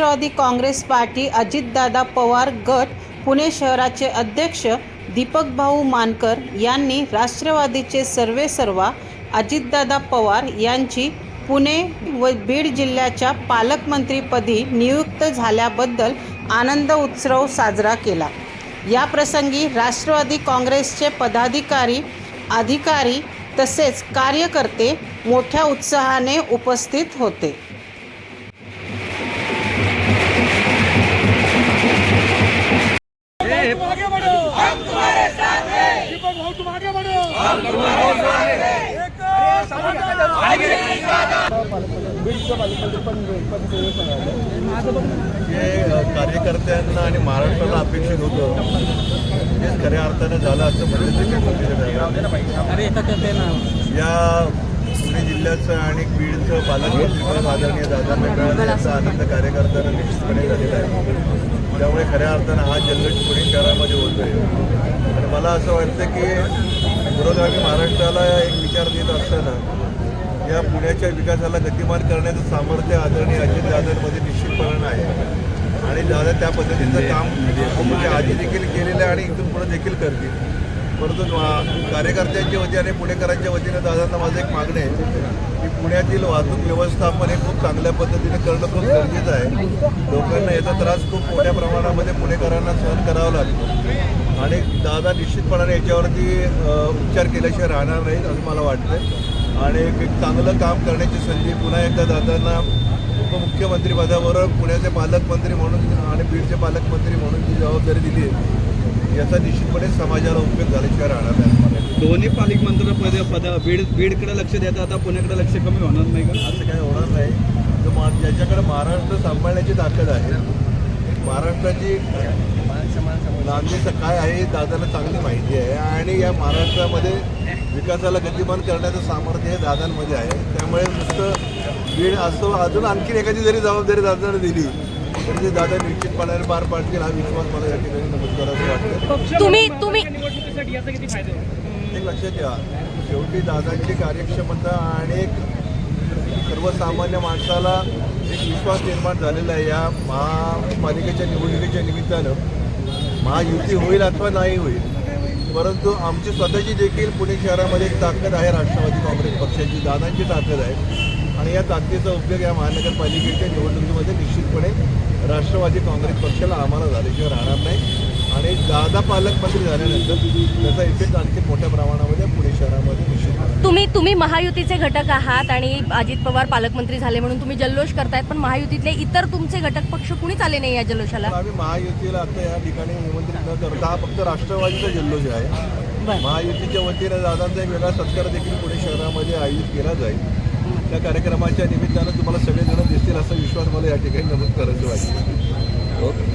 Rashtrawadi Congress party Ajitdada Pawar गट पुणे शहराचे अध्यक्ष दीपक भाऊ मानकर यांनी राष्ट्रवादीचे सर्वेसर्वा अजितदादा पवार यांची पुणे व बीड जिल्ह्याच्या पालकमंत्रीपदी नियुक्त झाल्याबद्दल आनंद उत्सव साजरा केला. या प्रसंगी राष्ट्रवादी काँग्रेसचे पदाधिकारी अधिकारी तसेच कार्यकर्ते मोठ्या उत्साहाने उपस्थित होते. तुम आगे बढ़ो हैं जे कार्यकर्त्यांना आणि महाराष्ट्राला अपेक्षित होतं. तेच खऱ्या अर्थानं झालं असं म्हणलं या पुणे जिल्ह्याचं आणि बीडचं पालकमंत्रीपद आदरणीय दादांना मिळालं याचा आनंद कार्यकर्त्यांना निश्चितपणे झालेला आहे. त्यामुळे खऱ्या अर्थानं हा जल्लोष पुणे शहरामध्ये होतोय. आणि मला असं वाटतं की पुरोगामी महाराष्ट्राला एक विचार देत असताना या पुण्याच्या विकासाला गतिमान करण्याचं सामर्थ्य आदरणीय अजितदादांमध्ये निश्चितपणे आहे आणि दादा त्या पद्धतीचं काम म्हणजे आधी देखील केलेलं आहे आणि इथून पुढे देखील करतील. परंतु मा- कार्यकर्त्यांच्या वतीने आणि पुणेकरांच्या वतीनं दादांना माझं एक मागणं आहे की पुण्यातील वाहतूक व्यवस्थापन हे खूप चांगल्या पद्धतीने करणं खूप गरजेचं आहे. लोकांना याचा त्रास खूप मोठ्या प्रमाणामध्ये पुणेकरांना सहन करावा लागतो. आणि दादा निश्चितपणाने याच्यावरती उपचार केल्याशिवाय राहणार नाहीत असं मला वाटतं आणि एक चांगलं काम करण्याची संधी पुन्हा एकदा दादांना उपमुख्यमंत्री पदावर पुण्याचे पालकमंत्री म्हणून आणि बीडचे पालकमंत्री म्हणून जी जबाबदारी दिली आहे याचा निश्चितपणे समाजाला उपयोग झाल्याशिवाय राहणार नाही. दोन्ही पालकमंत्री पद पद बीड बीडकडे लक्ष देतात आता पुण्याकडे लक्ष कमी होणार नाही का? असं काही होणार नाही. तर मा- ज्याच्याकडे महाराष्ट्र सांभाळण्याची ताकद आहे महाराष्ट्राची नांदेचं काय आहे दादाला चांगली माहिती आहे. आणि या महाराष्ट्रामध्ये विकासाला गतिमान करण्याचं सामर्थ्य हे दादांमध्ये आहे. त्यामुळे नुसतं बीड असो अजून आणखीन एखादी जरी जबाबदारी दादाने दिली तरी ते दादा निश्चितपणाने पार पाडतील हा विश्वास मला या ठिकाणी नमूद करायचं वाटतं तुम्ही तुम्ही निवडणुकीसाठी याचा किती फायदा होईल एक लक्षात ठेवा शेवटी दादांची कार्यक्षमता आणि एक सर्वसामान्य माणसाला एक विश्वास निर्माण झालेला आहे. या महापालिकेच्या निवडणुकीच्या निमित्तानं महायुती होईल अथवा नाही होईल परंतु आमची स्वतःची देखील पुणे शहरामध्ये एक ताकद आहे राष्ट्रवादी काँग्रेस पक्षाची. दादांची ताकद आहे. आणि या ताकदीचा उपयोग या महानगरपालिकेच्या निवडणुकीमध्ये निश्चितपणे राष्ट्रवादी काँग्रेस पक्षाला आम्हाला झाल्याशिवाय राहणार नाही. आणि दादा पालकमंत्री झाल्यानंतर त्याचा इफेक्ट आणखी मोठ्या प्रमाणामध्ये पुणे शहरामध्ये निश्चित तुम्ही तुम्ही महायुतीचे घटक आहात आणि अजित पवार पालकमंत्री झाले म्हणून तुम्ही जल्लोष करतायत पण महायुतीतले इतर तुमचे घटक पक्ष कुणीच आले नाही या जल्लोषाला? आम्ही महायुतीला आता या ठिकाणी निमंत्रित न करता हा फक्त राष्ट्रवादीचा जल्लोष आहे. महायुतीच्या वतीनं दादांचा एक वेगळा सत्कार देखील पुणे शहरामध्ये आयोजित केला जाईल. त्या कार्यक्रमाच्या निमित्तानं तुम्हाला सगळेजण दिसतील असा विश्वास मला या ठिकाणी नमूद करायचं वाटतं ओके.